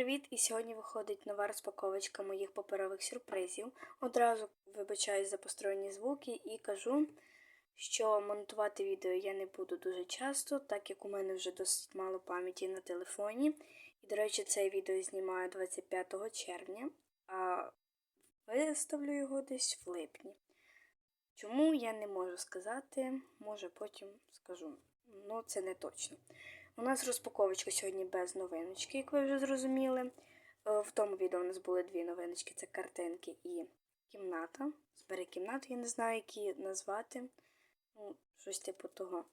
привіт! І сьогодні виходить нова розпаковочка моїх паперових сюрпризів. Одразу вибачаюсь за посторонні звуки і кажу, що монтувати відео я не буду дуже часто, так як у мене вже досить мало пам'яті на телефоні. І, до речі, це відео знімаю 25 червня, а виставлю його десь в липні. Чому я не можу сказати, може потім скажу. Ну, це не точно. У нас розпаковочка сьогодні без новиночки, як ви вже зрозуміли. Е, В тому відео у нас були дві новиночки: це картинки і кімната. Збери кімнату, я не знаю, які назвати. Ну, щось типу того.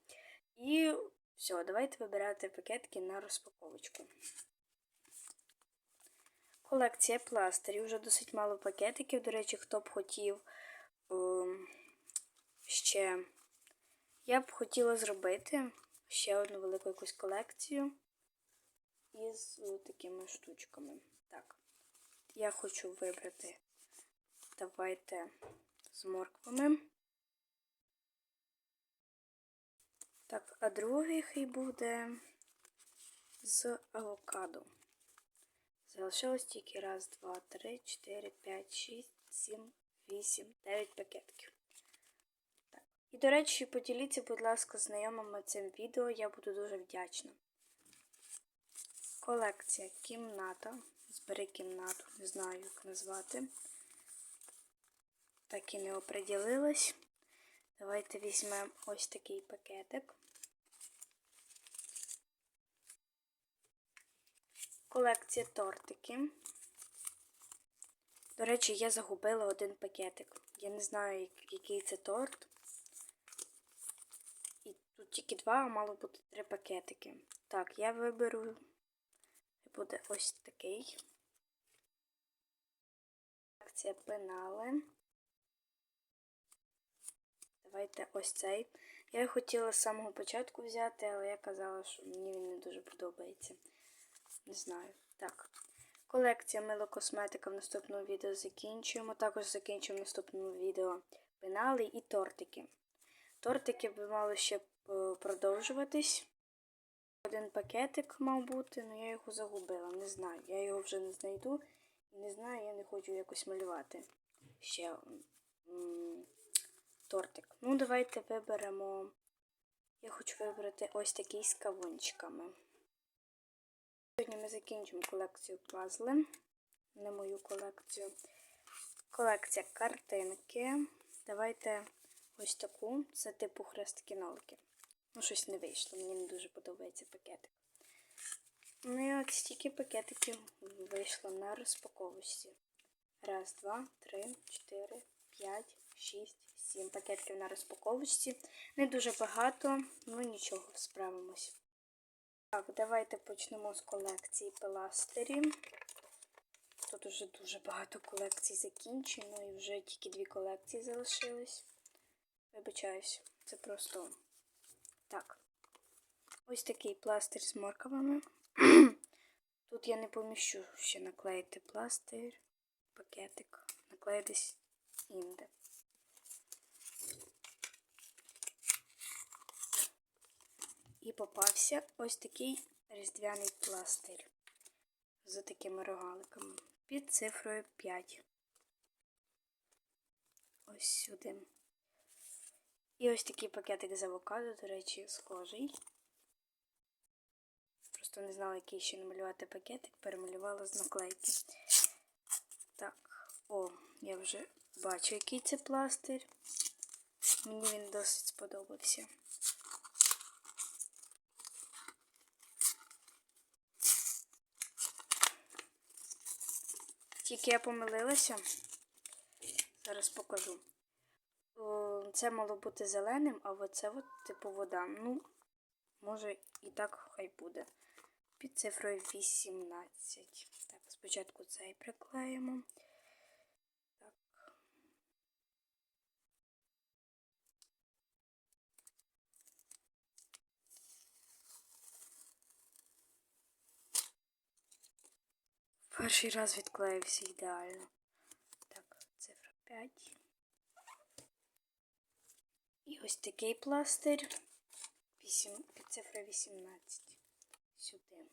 І все, давайте вибирати пакетки на розпаковочку. Колекція пластирів. Вже досить мало пакетиків. До речі, хто б хотів ем, ще. Я б хотіла зробити ще одну велику якусь колекцію із е, такими штучками. Так, я хочу вибрати, давайте з морквами. Так, а другий хай буде з авокадо. Залишилось тільки раз, два, три, чотири, п'ять, шість, сім, вісім, дев'ять пакетків. І, до речі, поділіться, будь ласка, знайомими цим відео, я буду дуже вдячна. Колекція кімната. Збери кімнату, не знаю, як назвати. Так і не оприділилась. Давайте візьмемо ось такий пакетик. Колекція тортики. До речі, я загубила один пакетик. Я не знаю, який це торт. І тут тільки два, а мало бути три пакетики. Так, я виберу. Буде ось такий. Колекція пенали. Давайте ось цей. Я хотіла з самого початку взяти, але я казала, що мені він не дуже подобається. Не знаю. Так. Колекція милокосметика в наступному відео закінчуємо. Також закінчуємо в наступному відео пенали і тортики. Тортики би мали ще продовжуватись. Один пакетик мав бути, але я його загубила. Не знаю. Я його вже не знайду. Не знаю, я не хочу якось малювати. Ще тортик. Ну, давайте виберемо. Я хочу вибрати ось такий з кавунчиками. Сьогодні ми закінчимо колекцію пазли. Не мою колекцію. Колекція картинки. Давайте ось таку. Це типу хресткінолки. Ну, щось не вийшло. Мені не дуже подобається пакетик. Ну і от стільки пакетиків вийшло на розпаковочці. Раз, два, три, чотири, п'ять, шість, сім пакетиків на розпаковочці. Не дуже багато, ну нічого, справимось. Так, давайте почнемо з колекції пластирів. Тут вже дуже багато колекцій закінчено і вже тільки дві колекції залишились. Вибачаюсь, це просто так. Ось такий пластир з морковами. Тут я не поміщу ще наклеїти пластир, пакетик, наклеїтись інде. І попався ось такий різдвяний пластир з такими рогаликами під цифрою 5. Ось сюди. І ось такий пакетик з авокадо, до речі, схожий. Просто не знала, який ще намалювати пакетик, перемалювала з наклейки. Так, о, я вже бачу, який це пластир. Мені він досить сподобався. Тільки я помилилася. Зараз покажу. Це мало бути зеленим, а оце от, типу вода. Ну, може і так хай буде. Під цифрою 18. Так, спочатку цей приклеїмо. Так. Перший раз відклеївся ідеально. Так, цифра 5. І ось такий пластир. Під цифра 18 сюди.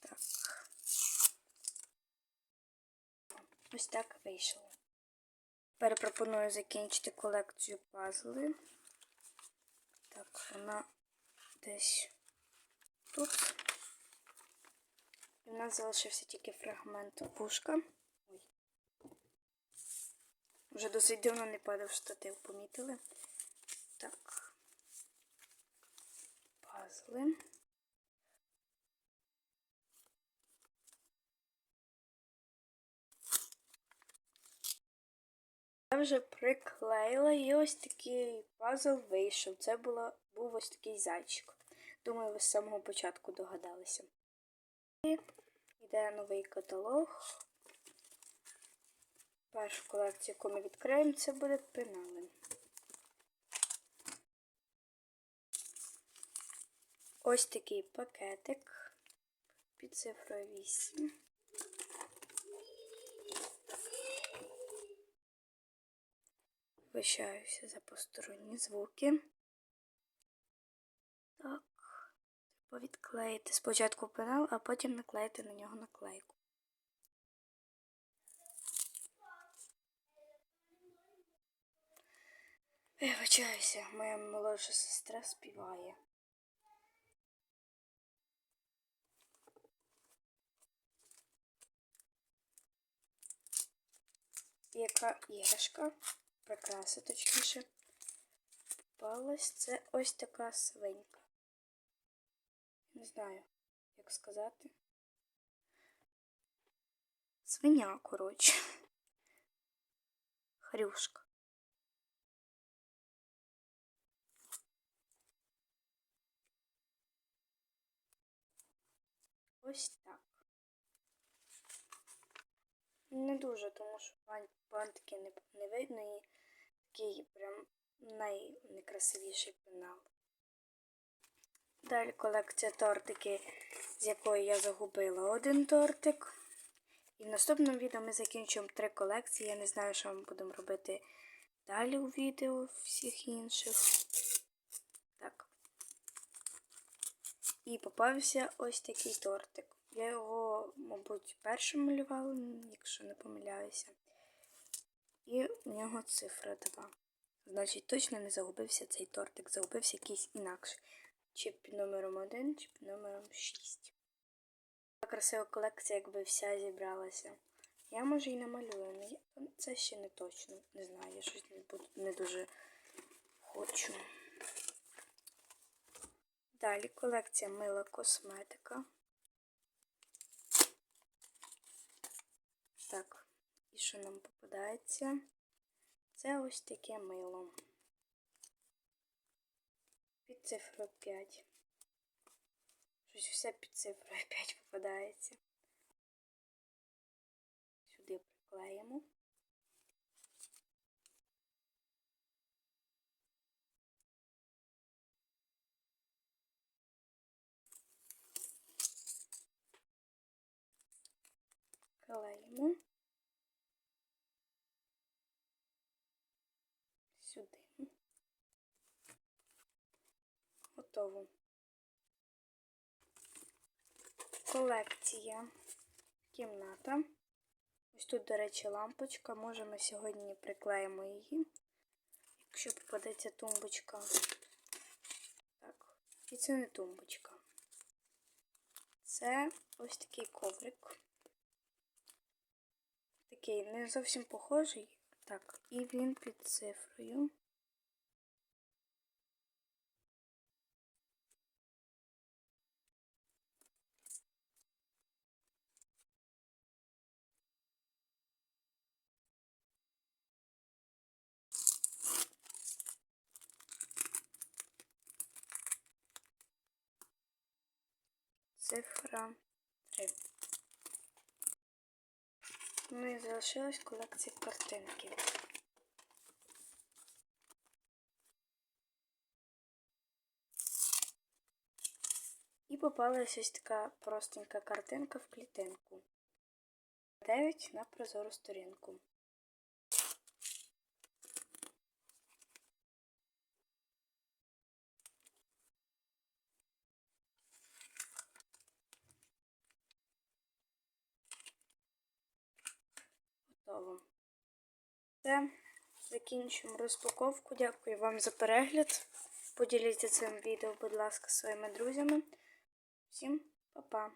Так. Ось так вийшло. Тепер пропоную закінчити колекцію пазли. Так, вона десь тут. І в нас залишився тільки фрагмент вушка. Ой. Вже досить давно не падав штатив, помітили. Так. Пазли. Я вже приклеїла і ось такий пазл вийшов. Це було, був ось такий зайчик. Думаю, ви з самого початку догадалися. І йде новий каталог. Першу колекцію, яку ми відкриємо, це буде пенали. Ось такий пакетик під цифрою 8. Вибачаюся за посторонні звуки. Так, треба відклеїти спочатку пенал, а потім наклеїти на нього наклейку. Вибачаюся, моя молодша сестра співає. Яка іграшка, прикраса точніше, попалась, це ось така свинька. Знаю, як сказати. Свиня, коротше. Хрюшка. Ось так. Не дуже, тому що бан- бантики не, не видно і такий прям найнекрасивіший пенал. Далі колекція тортики, з якої я загубила один тортик. І в наступному відео ми закінчимо три колекції. Я не знаю, що ми будемо робити далі у відео всіх інших. Так. І попався ось такий тортик. Я його, мабуть, першим малювала, якщо не помиляюся. І у нього цифра 2. Значить, точно не загубився цей тортик, загубився якийсь інакший. Чи під номером 1, чи під номером 6. Така красива колекція, якби вся зібралася. Я може і намалюю, але це ще не точно. Не знаю, я щось не, дуже хочу. Далі колекція мила косметика. Так, і що нам попадається? Це ось таке мило. Під цифрою 5. Щось все під цифрою 5 попадається. Сюди приклеїмо. Клеїмо. Сюди. Готово. Колекція. Кімната. Ось тут, до речі, лампочка. Може, ми сьогодні приклеїмо її. Якщо попадеться тумбочка. Так. І це не тумбочка. Це ось такий коврик. Такий не зовсім похожий. Так, і він під цифрою. Цифра 3. Ну і залишилась колекція картинки. І попалась ось така простенька картинка в клітинку. 9 на прозору сторінку. Все. Закінчуємо розпаковку. Дякую вам за перегляд. Поділіться цим відео, будь ласка, своїми друзями. Всім па-па!